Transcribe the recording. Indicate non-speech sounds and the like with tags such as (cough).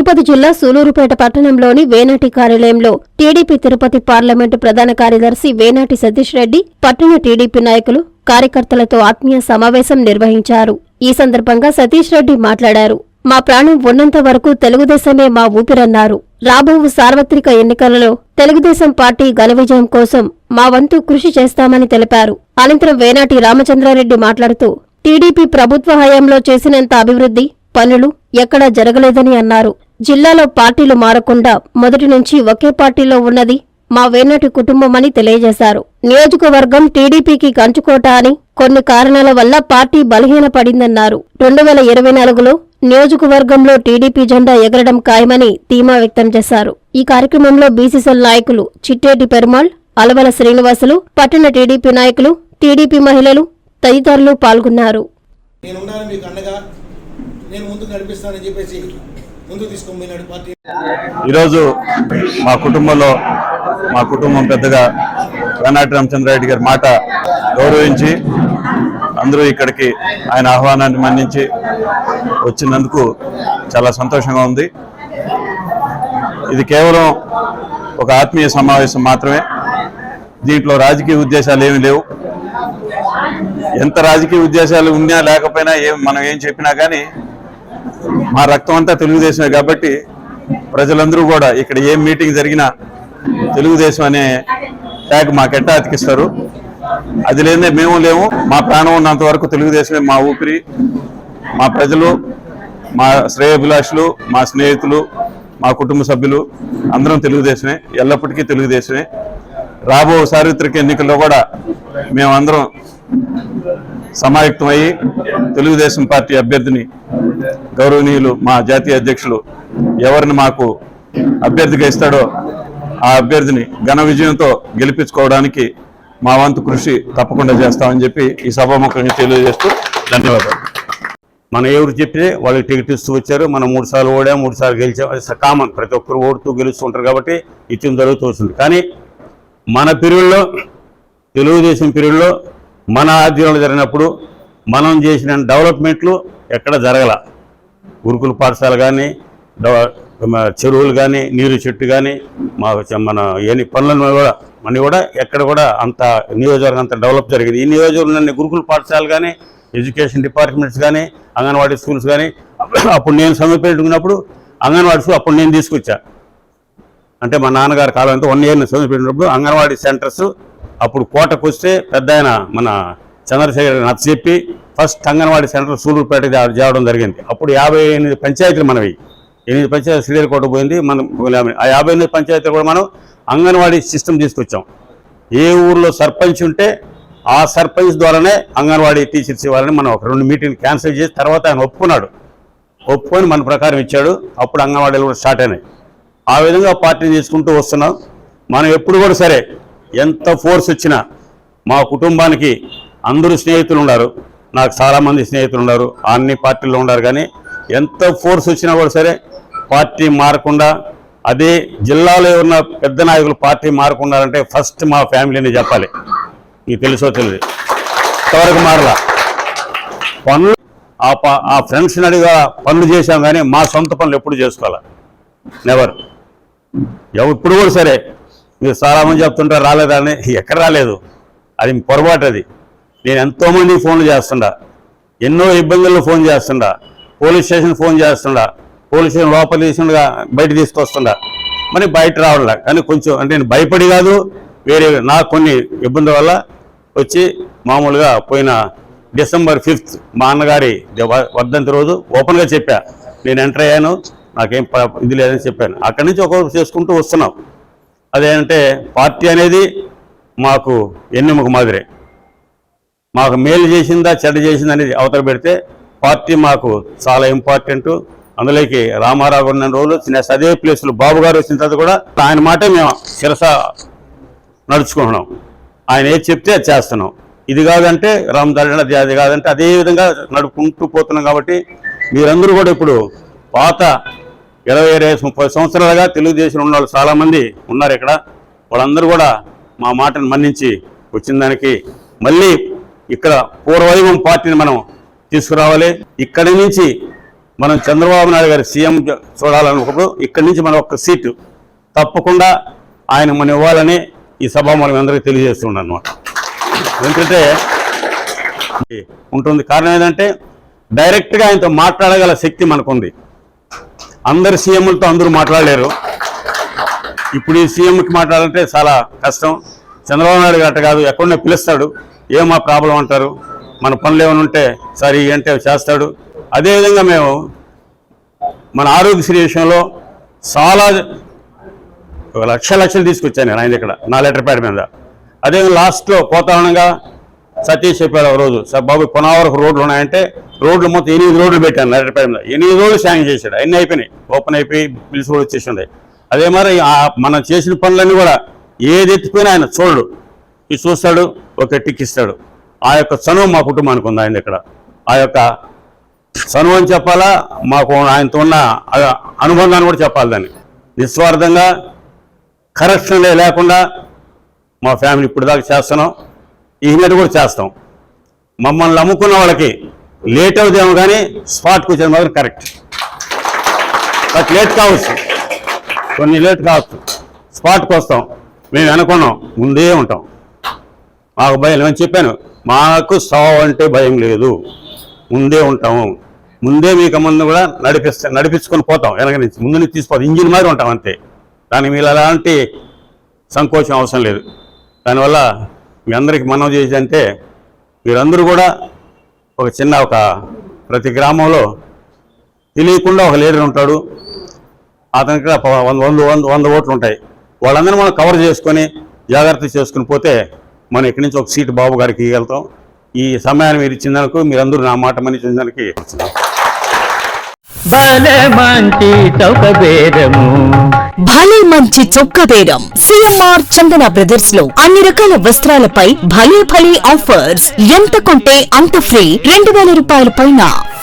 తిరుపతి జిల్లా సూలూరుపేట పట్టణంలోని వేనాటి కార్యాలయంలో టీడీపీ తిరుపతి పార్లమెంటు ప్రధాన కార్యదర్శి వేనాటి సతీష్ రెడ్డి పట్టణ టీడీపీ నాయకులు కార్యకర్తలతో ఆత్మీయ సమావేశం నిర్వహించారు. ఈ సందర్భంగా సతీష్ రెడ్డి మాట్లాడారు. మా ప్రాణం ఉన్నంత వరకు తెలుగుదేశమే మా ఊపిరన్నారు. రాబో సార్వత్రిక ఎన్నికలలో తెలుగుదేశం పార్టీ ఘన విజయం కోసం మా వంతు కృషి చేస్తామని తెలిపారు. అనంతరం వేనాటి రామచంద్రారెడ్డి మాట్లాడుతూ టీడీపీ ప్రభుత్వ హయాంలో చేసినంత అభివృద్ధి పనులు ఎక్కడా జరగలేదని అన్నారు. జిల్లాలో పార్టీలు మారకుండా మొదటి నుంచి ఒకే పార్టీలో ఉన్నది మా వేనాటి కుటుంబమని తెలియజేశారు. నియోజకవర్గం టీడీపీకి కంచుకోట అని కొన్ని కారణాల వల్ల పార్టీ బలహీనపడిందన్నారు. రెండు వేల ఇరవై నాలుగులో నియోజకవర్గంలో టీడీపీ జెండా ఎగరడం ఖాయమని ధీమా వ్యక్తం చేశారు. ఈ కార్యక్రమంలో బీసీసీఎల్ నాయకులు చిట్టేటి పెరుమాళ్ అలవల శ్రీనివాసులు పట్టణ టీడీపీ నాయకులు టీడీపీ మహిళలు తదితరులు పాల్గొన్నారు. నేను ఉండాలి మీకు అండగా. నేను ముందుకు నడిపిస్తానని చెప్పేసి పార్టీ. ఈరోజు మా కుటుంబంలో మా కుటుంబం పెద్దగా వెనాటి రామచంద్రారెడ్డి గారి మాట గౌరవించి అందరూ ఇక్కడికి ఆయన ఆహ్వానాన్ని మన్నించి వచ్చినందుకు చాలా సంతోషంగా ఉంది. ఇది కేవలం ఒక ఆత్మీయ సమావేశం మాత్రమే. దీంట్లో రాజకీయ ఉద్దేశాలు ఏమీ లేవు. ఎంత రాజకీయ ఉద్దేశాలు ఉన్నా లేకపోయినా ఏం మనం ఏం చెప్పినా కానీ మా రక్తం అంతా తెలుగుదేశమే కాబట్టి ప్రజలందరూ కూడా ఇక్కడ ఏం మీటింగ్ జరిగినా తెలుగుదేశం అనే ట్యాగ్ మాకెట్టా అతికిస్తారు. అది లేదే మేము లేము మా ప్రాణం ఉన్నంత వరకు తెలుగుదేశమే మా ఊపిరి. మా ప్రజలు మా శ్రేయభిలాషులు మా స్నేహితులు మా కుటుంబ సభ్యులు అందరం తెలుగుదేశమే ఎల్లప్పటికీ తెలుగుదేశమే. రాబో సార్వత్రిక ఎన్నికల్లో కూడా మేమందరం సమాయుక్తమయ్యి తెలుగుదేశం పార్టీ అభ్యర్థిని గౌరవనీయులు మా జాతీయ అధ్యక్షులు ఎవరిని మాకు అభ్యర్థిగా ఇస్తాడో ఆ అభ్యర్థిని ఘన విజయంతో గెలిపించుకోవడానికి మా వంతు కృషి తప్పకుండా చేస్తామని చెప్పి ఈ సభాముఖంగా తెలియజేస్తూ ధన్యవాదాలు. మన ఎవరు చెప్పితే వాళ్ళకి టికెట్ ఇస్తూ వచ్చారు. మనం మూడు సార్లు ఓడాం మూడు సార్లు గెలిచాం. కామన్. ప్రతి ఒక్కరు ఓడుతూ గెలుస్తుంటారు కాబట్టి ఇచ్చిన జరుగుతూ వస్తుంది కానీ మన పీరియడ్లో తెలుగుదేశం పీరియడ్లో మన ఆధ్వర్యంలో జరిగినప్పుడు మనం చేసిన డెవలప్మెంట్లు ఎక్కడ జరగల. గురుకుల పాఠశాల కానీ చెరువులు కానీ నీరు చెట్టు కానీ మా మన ఎన్ని పనులను కూడా మన కూడా ఎక్కడ కూడా అంత నియోజకవర్గం అంత డెవలప్ జరిగింది. ఈ నియోజకవర్గంలో గురుకుల పాఠశాల కానీ ఎడ్యుకేషన్ డిపార్ట్మెంట్స్ కానీ అంగన్వాడీ స్కూల్స్ కానీ (clears throat) అప్పుడు నేను సమీపించుకున్నప్పుడు అంగన్వాడీ స్కూల్ అప్పుడు నేను తీసుకొచ్చా. అంటే మా నాన్నగారి కాలం అంతా వన్ ఇయర్ సమర్పించినప్పుడు అంగన్వాడీ సెంటర్స్ అప్పుడు కోటకు వస్తే పెద్ద ఆయన మన చంద్రశేఖర్ నచ్చ చెప్పి ఫస్ట్ అంగన్వాడీ సెంటర్ సూలూరుపేట చేయడం జరిగింది. అప్పుడు యాభై ఎనిమిది పంచాయతీలు మనవి. ఎనిమిది పంచాయతీ శ్రీహరికోట పోయింది. మనం ఆ యాభై ఎనిమిది పంచాయతీలు కూడా మనం అంగన్వాడీ సిస్టమ్ తీసుకొచ్చాం. ఏ ఊర్లో సర్పంచ్ ఉంటే ఆ సర్పంచ్ ద్వారానే అంగన్వాడీ టీచర్స్ ఇవ్వాలని మనం ఒక రెండు మీటింగ్ క్యాన్సిల్ చేసి తర్వాత ఆయన ఒప్పుకున్నాడు. ఒప్పుకొని మన ప్రకారం ఇచ్చాడు. అప్పుడు అంగన్వాడీలు కూడా స్టార్ట్ అయినాయి. ఆ విధంగా పార్టీని చేసుకుంటూ వస్తున్నాం. మనం ఎప్పుడు కూడా సరే ఎంత ఫోర్స్ వచ్చినా మా కుటుంబానికి అందరూ స్నేహితులు ఉన్నారు. నాకు చాలామంది స్నేహితులు ఉన్నారు. అన్ని పార్టీల్లో ఉన్నారు కానీ ఎంత ఫోర్స్ వచ్చినా కూడా సరే పార్టీ మారకుండా అదే జిల్లాలో ఉన్న పెద్ద నాయకులు పార్టీ మారకుండాలంటే ఫస్ట్ మా ఫ్యామిలీని చెప్పాలి. నీకు తెలుసో తెలియదు. ఇంతవరకు మారలా. పనులు ఆ ప ఆ ఫ్రెండ్స్ని అడిగా పనులు చేశాం కానీ మా సొంత పనులు ఎప్పుడు చేసుకోవాలా? నెవర్ ఇప్పుడు కూడా సరే. మీరు చాలామంది చెప్తుంటారు రాలేదని ఎక్కడ రాలేదు. అది పొరపాటు అది. నేను ఎంతోమంది ఫోన్లు చేస్తుండా. ఎన్నో ఇబ్బందుల్లో ఫోన్ చేస్తుండా. పోలీస్ స్టేషన్ ఫోన్ చేస్తుండా. పోలీస్ స్టేషన్ లోపల తీసుకుండా బయట తీసుకొస్తుండా. మరి బయట రావాల కానీ కొంచెం అంటే నేను భయపడి కాదు వేరే నాకు కొన్ని ఇబ్బందుల వల్ల వచ్చి మామూలుగా పోయిన డిసెంబర్ ఫిఫ్త్ మా అన్నగారి వర్ధంతి రోజు ఓపెన్గా చెప్పా. నేను ఎంటర్ అయ్యాను. నాకేం ఇది లేదని చెప్పాను. అక్కడి నుంచి ఒక్కొక్కరు చేసుకుంటూ వస్తున్నాం. అదేంటే పార్టీ అనేది మాకు ఎన్నెముక మాదిరే. మాకు మేలు చేసిందా చెడ్డ చేసిందా అనేది అవతల పెడితే పార్టీ మాకు చాలా ఇంపార్టెంట్. అందులోకి రామారావు ఉన్న రోజులు చిన్న అదే ప్లేస్లో బాబు గారు వచ్చిన తర్వాత కూడా ఆయన మాటే మేము శిరస నడుచుకుంటున్నాం. ఆయన ఏది చెప్తే అది చేస్తున్నాం. ఇది కాదంటే రామదారి అది అది కాదంటే అదే విధంగా నడుపుకుంటూ పోతున్నాం కాబట్టి మీరందరూ కూడా ఇప్పుడు పాత ఇరవై ఇరవై ముప్పై సంవత్సరాలుగా తెలుగుదేశం ఉన్న వాళ్ళు చాలామంది ఉన్నారు ఇక్కడ. వాళ్ళందరూ కూడా మా మాటను మన్నించి వచ్చిన దానికి మళ్ళీ ఇక్కడ పూర్వవైభవం పార్టీని మనం తీసుకురావాలి. ఇక్కడి నుంచి మనం చంద్రబాబు నాయుడు గారి సీఎం చూడాలనుకున్నప్పుడు ఇక్కడి నుంచి మనం ఒక్క సీటు తప్పకుండా ఆయన మనం ఇవ్వాలని ఈ సభ మనం అందరికీ తెలియజేస్తున్నాం అనమాట ఎందుకంటే ఉంటుంది. కారణం ఏంటంటే డైరెక్ట్గా ఆయనతో మాట్లాడగల శక్తి మనకుంది. అందరు సీఎంలతో అందరూ మాట్లాడలేరు. ఇప్పుడు ఈ సీఎంకి మాట్లాడాలంటే చాలా కష్టం. చంద్రబాబు నాయుడు గట్ట కాదు ఎక్కడనే పిలుస్తాడు. ఏం మా ప్రాబ్లం అంటారు? మన పనులు ఏమైనా ఉంటే సరే అంటే చేస్తాడు. అదేవిధంగా మేము మన ఆరోగ్యశ్రీ విషయంలో చాలా ఒక లక్ష లక్షలు తీసుకొచ్చాను నేను ఆయన ఇక్కడ నా లెటర్ ప్యాడ్ మీద. అదే లాస్ట్లో కోతావరణంగా సతీష్ చెప్పాడు ఒక రోజు సార్ బాబు కొనవరకు రోడ్లు ఉన్నాయంటే రోడ్లు మొత్తం ఎనిమిది రోడ్లు పెట్టాను లెటర్ ప్యాడ్ మీద. ఎనిమిది రోడ్లు శాంక్షన్ చేశాడు అన్నీ అయిపోయినాయి. ఓపెన్ అయిపోయి బిల్స్ కూడా వచ్చేసి ఉన్నాయి అదే మరి మనం చేసిన పనులన్నీ కూడా ఏది ఎత్తిపోయినా ఆయన చూడడు. ఇది చూస్తాడు ఒక టిక్ ఇస్తాడు. ఆ యొక్క చనువు మా కుటుంబానికి ఉంది ఆయన ఇక్కడ. ఆ యొక్క చనువు అని చెప్పాలా? మాకు ఆయనతో ఉన్న ఆ అనుబంధాన్ని కూడా చెప్పాలి దాన్ని. నిస్వార్థంగా కరెక్షన్లే లేకుండా మా ఫ్యామిలీ ఇప్పుడు దాకా చేస్తున్నాం. ఈ మీద కూడా చేస్తాం. మమ్మల్ని నమ్ముకున్న వాళ్ళకి లేట్ అవుతాము కానీ స్పాట్కి వచ్చేది మాత్రం కరెక్ట్ బట్ లేట్ కావచ్చు. కొన్ని లేట్ కావచ్చు. స్పాట్కి వస్తాం. మేము అనుకున్నాం ముందే ఉంటాం. మాకు భయం అని చెప్పాను? మాకు సావు అంటే భయం లేదు. ముందే ఉంటాము. ముందే మీకు ముందు కూడా నడిపిస్తా నడిపించుకొని పోతాం వెనక నుంచి. ముందు నుంచి తీసిపోతాం ఇంజిన్ మాదిరి ఉంటాం అంతే. దానికి మీరు ఎలాంటి సంకోచం అవసరం లేదు. దానివల్ల మీ అందరికీ మనం చేసి అంటే మీరందరూ కూడా ఒక చిన్న ఒక ప్రతి గ్రామంలో తెలియకుండా ఒక లీడర్ ఉంటాడు. అతనికి వంద వంద వంద వంద ఓట్లు ఉంటాయి. వాళ్ళందరూ మనం కవర్ చేసుకొని జాగ్రత్త చేసుకుని పోతే మనం ఇక్కడి నుంచి ఒక సీటు బాబు గారికి ఇవ్వగలుగుతాం. ఈ సమయాన్ని మీరు ఇచ్చిందనుకో మీరందరూ నా మాట మని మంచి చౌక బేరము. భలే మంచి చొక్క బేరం. సిఎంఆర్ చందన బ్రదర్స్లో అన్ని రకాల వస్త్రాలపై భలే భలే ఆఫర్స్. ఎంత కొంటే అంత ఫ్రీ. రెండు వేల రూపాయల పైన